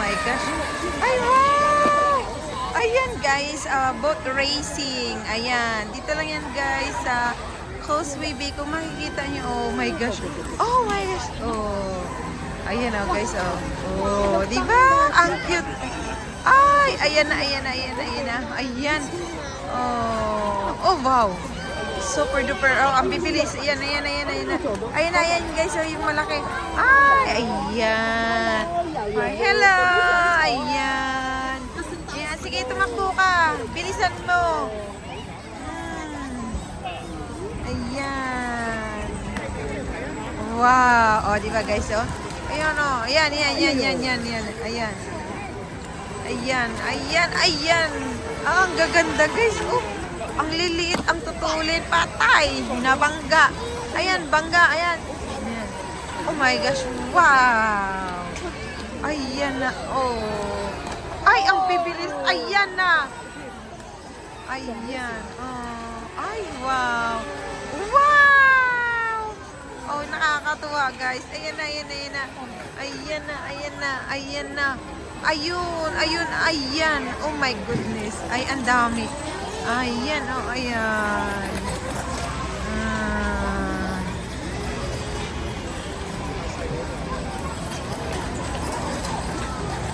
my gosh. Ay, wow! Ayan guys, uh, boat racing. Ayan, dito lang yan guys sa Causeway Bay. Kung makikita nyo, oh my gosh. Oh my gosh. Oh. Ayan oh guys, oh. Oh, di? Ang cute. Ay, ayan na, ayan na, ayan na, ayan na. Ayan. Oh, oh wow. Super duper. Oh, ang bibilis. Ayan, ayan, ayan, ayan. Ayan, ayan guys. Oh, yung malaki. Ay, ayan. Ay, hello. Ayan. Ayan, sige, tumakbo ka. Bilisan mo. Hmm. Ayan. Wow. Oh, di ba guys, oh? Ayan, oh. Ayan, ayan, ayan, ayan, ayan, ayan. Ayan. Ayan, ayan, ayan. Ah, ang gaganda guys. Oh, ang liliit, ang tutulin. Patay. Nabangga. Ayan, bangga. Ayan. Ayan. Oh my gosh. Wow. Ayan na. Oh. Ay, ang bibilis. Ayan na. Ayan. Oh. Ay, wow. Wow! Oh, nakakatuwa, guys. Ayan na, ayan na, ayan na. Ayan na, ayan na, ayan na. Ayun, ayun, ayan. Oh my goodness. Ay, ang dami. Ayan, oh, ayan. Ah.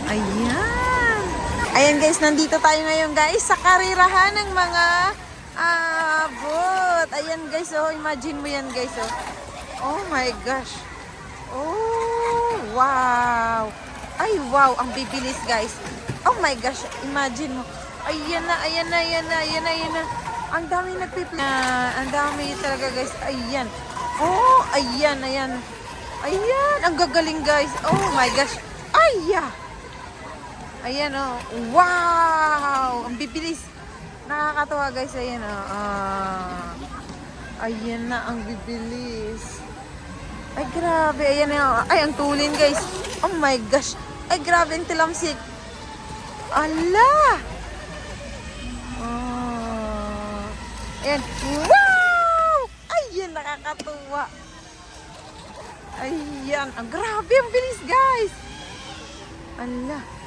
Ayan. Ayan guys, nandito tayo ngayon guys sa karirahan ng mga ah, boat. Ayan guys, oh, imagine mo yan guys, oh. Oh my gosh. Oh, wow. Ay, wow, ang bibilis guys. Oh my gosh, imagine mo. Ayan na, ayan na, ayan na, ayan na, ayan na. Ang dami nagpipla. ang dami talaga guys. Ayan. Oh, ayan, ayan. Ayan, ang gagaling guys. Oh my gosh. Ay, yeah. Ayan oh. Wow! Ang bibilis. Nakakatawa guys. Ayan oh. Ah. Ayan na ang bibilis. Ay grabe. Ayan na. oh. Ay ang tulin guys. Oh my gosh. Ay grabe ang tilamsik. Ala! Oh. Ayan. Wow! Ayan nakakatuwa. Ayan. Ang grabe ang bilis guys. Ala.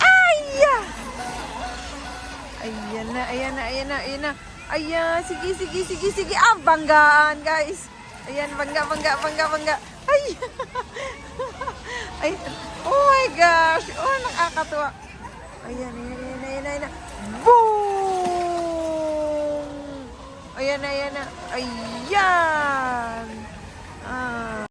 Aya! Ayan na, ayan na, ayan na, ayan na. Ayan, sige, sige, sige, sige. Ah, banggaan, guys. Ayan, bangga, bangga, bangga, bangga. Ay! Ay, oh my gosh. Oh, nakakatuwa. Ayan, ayan, ayan, ayan, ayan. Boom! Ayan, ayan, ayan. Ayan!